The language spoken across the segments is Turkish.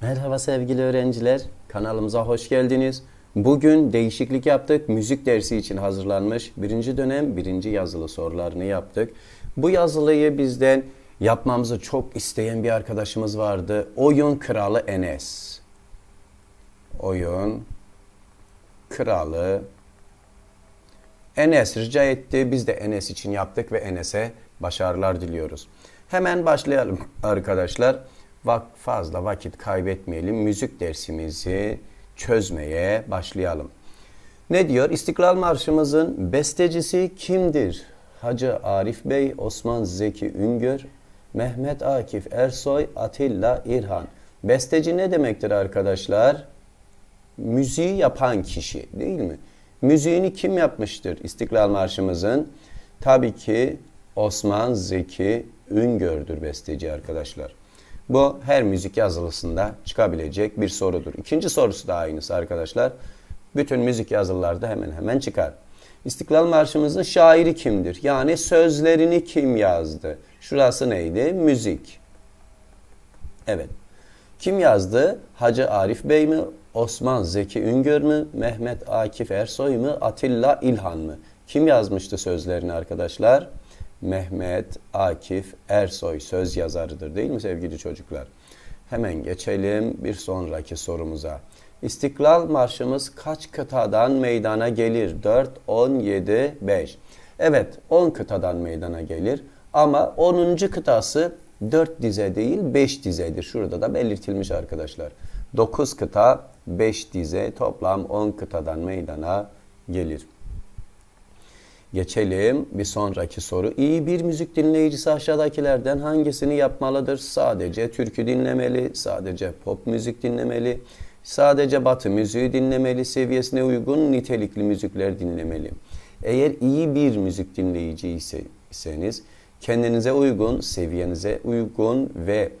Merhaba sevgili öğrenciler, kanalımıza hoş geldiniz. Bugün değişiklik yaptık. Müzik dersi için hazırlanmış birinci dönem birinci yazılı sorularını yaptık. Bu yazılıyı bizden yapmamızı çok isteyen bir arkadaşımız vardı. Oyun Kralı Enes. Oyun Kralı Enes rica etti. Biz de Enes için yaptık ve Enes'e başarılar diliyoruz. Hemen başlayalım arkadaşlar. Fazla vakit kaybetmeyelim. Müzik dersimizi çözmeye başlayalım. Ne diyor? İstiklal Marşımızın bestecisi kimdir? Hacı Arif Bey, Osman Zeki Üngör, Mehmet Akif Ersoy, Atilla İrhan. Besteci ne demektir arkadaşlar? Müziği yapan kişi değil mi? Müziğini kim yapmıştır İstiklal Marşımızın? Tabii ki Osman Zeki Üngör'dür besteci arkadaşlar. Bu her müzik yazılısında çıkabilecek bir sorudur. İkinci sorusu da aynısı arkadaşlar. Bütün müzik yazılılarda hemen hemen çıkar. İstiklal Marşımızın şairi kimdir? Yani sözlerini kim yazdı? Şurası neydi? Müzik. Evet. Kim yazdı? Hacı Arif Bey mi? Osman Zeki Üngör mü? Mehmet Akif Ersoy mu? Atilla İlhan mı? Kim yazmıştı sözlerini arkadaşlar? Mehmet Akif Ersoy söz yazarıdır değil mi sevgili çocuklar? Hemen geçelim bir sonraki sorumuza. İstiklal Marşımız kaç kıtadan meydana gelir? 4, 10, 7, 5. Evet 10 kıtadan meydana gelir ama 10. kıtası 4 dize değil 5 dizedir. Şurada da belirtilmiş arkadaşlar. 9 kıta 5 dize toplam 10 kıtadan meydana gelir. Geçelim bir sonraki soru. İyi bir müzik dinleyicisi aşağıdakilerden hangisini yapmalıdır? Sadece türkü dinlemeli, sadece pop müzik dinlemeli, sadece batı müziği dinlemeli, seviyesine uygun nitelikli müzikler dinlemeli. Eğer iyi bir müzik dinleyiciyseniz kendinize uygun, seviyenize uygun ve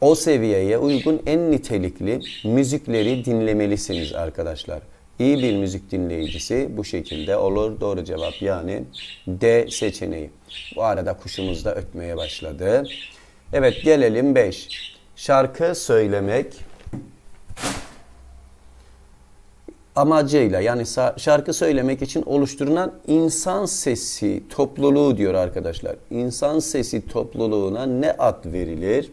o seviyeye uygun en nitelikli müzikleri dinlemelisiniz arkadaşlar. İyi bir müzik dinleyicisi bu şekilde olur. Doğru cevap yani D seçeneği. Bu arada kuşumuz da ötmeye başladı. Evet gelelim 5. Şarkı söylemek amacıyla yani şarkı söylemek için oluşturulan insan sesi topluluğu diyor arkadaşlar. İnsan sesi topluluğuna ne ad verilir?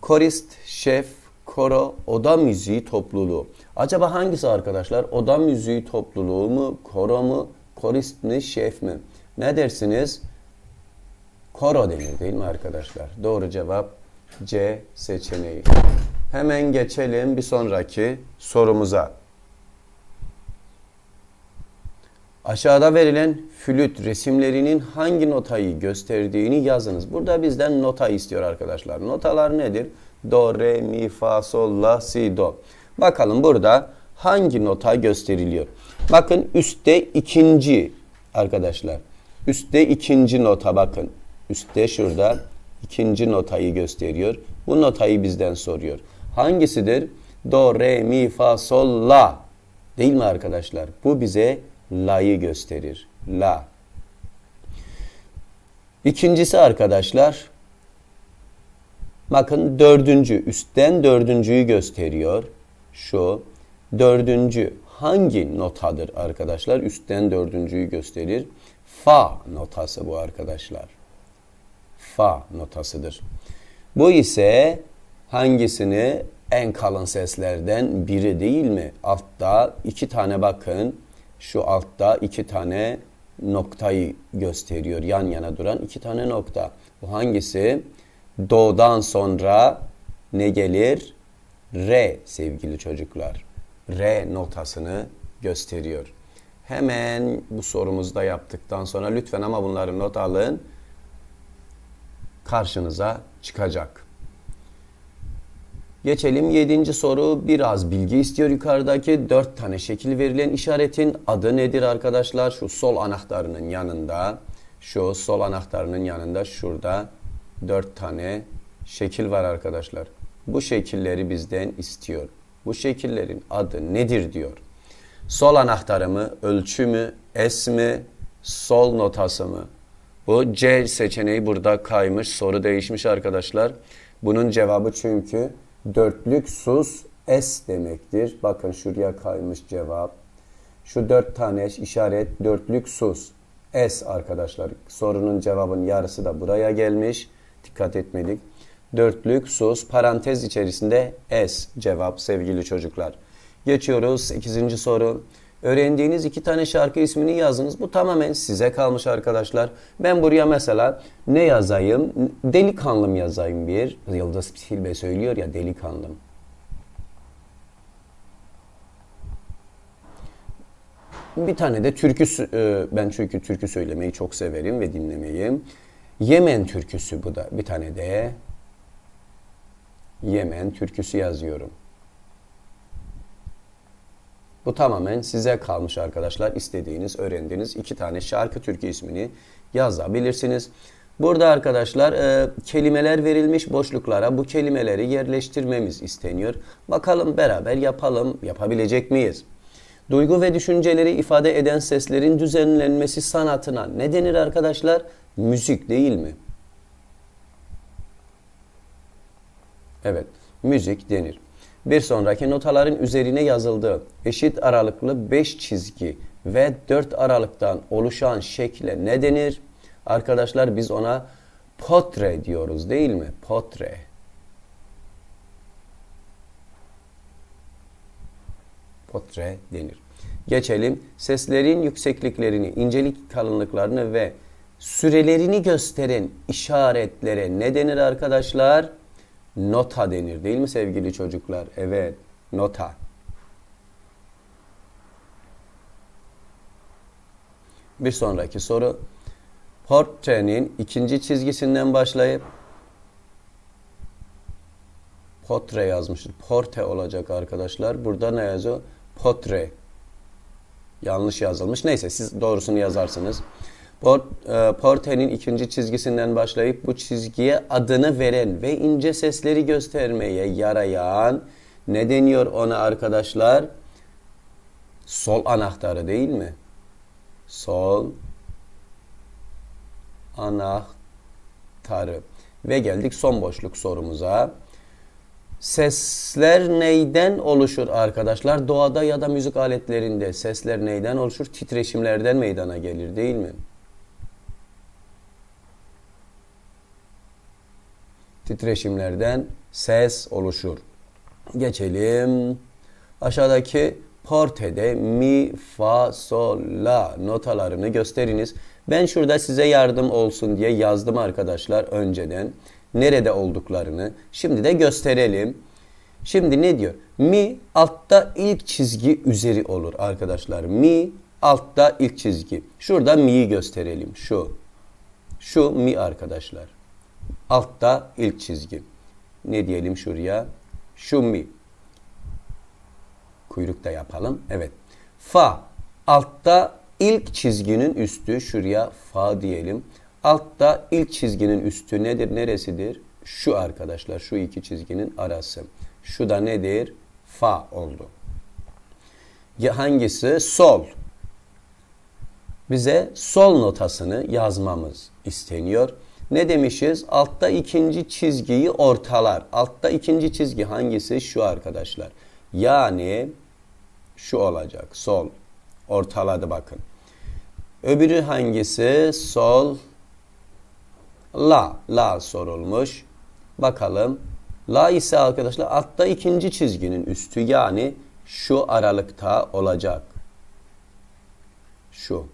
Korist, şef, koro, oda müziği topluluğu. Acaba hangisi arkadaşlar? Oda müziği topluluğu mu, koro mu, korist mi, şef mi? Ne dersiniz? Koro denir değil mi arkadaşlar? Doğru cevap C seçeneği. Hemen geçelim bir sonraki sorumuza. Aşağıda verilen flüt resimlerinin hangi notayı gösterdiğini yazınız. Burada bizden nota istiyor arkadaşlar. Notalar nedir? Do, re, mi, fa, sol, la, si, do. Bakalım burada hangi nota gösteriliyor? Bakın üstte ikinci arkadaşlar. Üstte ikinci nota bakın. Üstte şurada ikinci notayı gösteriyor. Bu notayı bizden soruyor. Hangisidir? Do, re, mi, fa, sol, la. Değil mi arkadaşlar? Bu bize la'yı gösterir. La. İkincisi arkadaşlar bakın dördüncü üstten dördüncüyü gösteriyor. Şu dördüncü hangi notadır arkadaşlar? Üstten dördüncüyü gösterir. Fa notası bu arkadaşlar. Fa notasıdır. Bu ise hangisini en kalın seslerden biri değil mi? Altta iki tane bakın şu altta iki tane noktayı gösteriyor. Yan yana duran iki tane nokta. Bu hangisi? Do'dan sonra ne gelir? Re sevgili çocuklar. Re notasını gösteriyor. Hemen bu sorumuzu da yaptıktan sonra lütfen ama bunları not alın. Karşınıza çıkacak. Geçelim yedinci soru. Biraz bilgi istiyor yukarıdaki. Dört tane şekil verilen işaretin adı nedir arkadaşlar? Şu sol anahtarının yanında. Şu sol anahtarının yanında şurada dört tane şekil var arkadaşlar. Bu şekilleri bizden istiyor. Bu şekillerin adı nedir diyor. Sol anahtarı mı, ölçü mü, es mi, sol notası mı? Bu C seçeneği burada kaymış. Soru değişmiş arkadaşlar. Bunun cevabı çünkü dörtlük sus S demektir. Bakın şuraya kaymış cevap. Şu dört tane işaret dörtlük sus. S arkadaşlar. Sorunun cevabın yarısı da buraya gelmiş. Dikkat etmedik. Dörtlük sus parantez içerisinde S cevap sevgili çocuklar. Geçiyoruz 8. soru. Öğrendiğiniz iki tane şarkı ismini yazınız. Bu tamamen size kalmış arkadaşlar. Ben buraya mesela ne yazayım? Delikanlım yazayım bir. Yıldız Tilbe söylüyor ya delikanlım. Bir tane de türkü, e, ben çünkü türkü söylemeyi çok severim ve dinlemeyi. Yemen türküsü bu da. Bir tane de Yemen türküsü yazıyorum. Bu tamamen size kalmış arkadaşlar. İstediğiniz, öğrendiğiniz iki tane şarkı türkü ismini yazabilirsiniz. Burada arkadaşlar e, kelimeler verilmiş boşluklara bu kelimeleri yerleştirmemiz isteniyor. Bakalım beraber yapalım. Yapabilecek miyiz? Duygu ve düşünceleri ifade eden seslerin düzenlenmesi sanatına ne denir arkadaşlar? Müzik değil mi? Evet, müzik denir. Bir sonraki notaların üzerine yazıldığı eşit aralıklı 5 çizgi ve 4 aralıktan oluşan şekle ne denir? Arkadaşlar biz ona potre diyoruz değil mi? Potre. Potre denir. Geçelim seslerin yüksekliklerini, incelik kalınlıklarını ve sürelerini gösteren işaretlere ne denir arkadaşlar? Nota denir değil mi sevgili çocuklar? Evet, nota. Bir sonraki soru. Portrenin ikinci çizgisinden başlayıp Potre yazmıştır. Porte olacak arkadaşlar. Burada ne yazıyor? Potre. Yanlış yazılmış. Neyse siz doğrusunu yazarsınız. E, Porte'nin ikinci çizgisinden başlayıp bu çizgiye adını veren ve ince sesleri göstermeye yarayan ne deniyor ona arkadaşlar? Sol anahtarı değil mi? Sol anahtarı. Ve geldik son boşluk sorumuza. Sesler neyden oluşur arkadaşlar? Doğada ya da müzik aletlerinde sesler neyden oluşur? Titreşimlerden meydana gelir değil mi? Titreşimlerden ses oluşur. Geçelim. Aşağıdaki portede mi, fa, sol, la notalarını gösteriniz. Ben şurada size yardım olsun diye yazdım arkadaşlar önceden nerede olduklarını. Şimdi de gösterelim. Şimdi ne diyor? Mi altta ilk çizgi üzeri olur arkadaşlar. Mi altta ilk çizgi. Şurada mi'yi gösterelim. Şu. Şu mi arkadaşlar. Altta ilk çizgi. Ne diyelim şuraya? Şu mi. Kuyrukta yapalım. Evet. Fa. Altta ilk çizginin üstü. Şuraya fa diyelim. Altta ilk çizginin üstü nedir? Neresidir? Şu arkadaşlar. Şu iki çizginin arası. Şu da nedir? Fa oldu. Hangisi? Sol. Bize sol notasını yazmamız isteniyor. Ne demişiz? Altta ikinci çizgiyi ortalar. Altta ikinci çizgi hangisi? Şu arkadaşlar. Yani şu olacak. Sol. Ortaladı bakın. Öbürü hangisi? Sol La, la sorulmuş. Bakalım. La ise arkadaşlar altta ikinci çizginin üstü yani şu aralıkta olacak. Şu.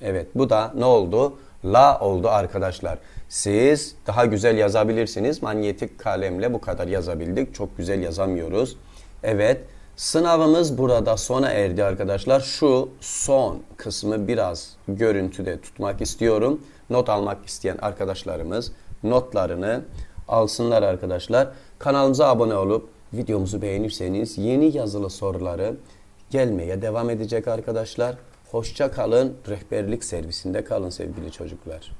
Evet bu da ne oldu? La oldu arkadaşlar. Siz daha güzel yazabilirsiniz. Manyetik kalemle bu kadar yazabildik. Çok güzel yazamıyoruz. Evet. Sınavımız burada sona erdi arkadaşlar. Şu son kısmı biraz görüntüde tutmak istiyorum not almak isteyen arkadaşlarımız notlarını alsınlar arkadaşlar. Kanalımıza abone olup videomuzu beğenirseniz yeni yazılı soruları gelmeye devam edecek arkadaşlar. Hoşça kalın, rehberlik servisinde kalın sevgili çocuklar.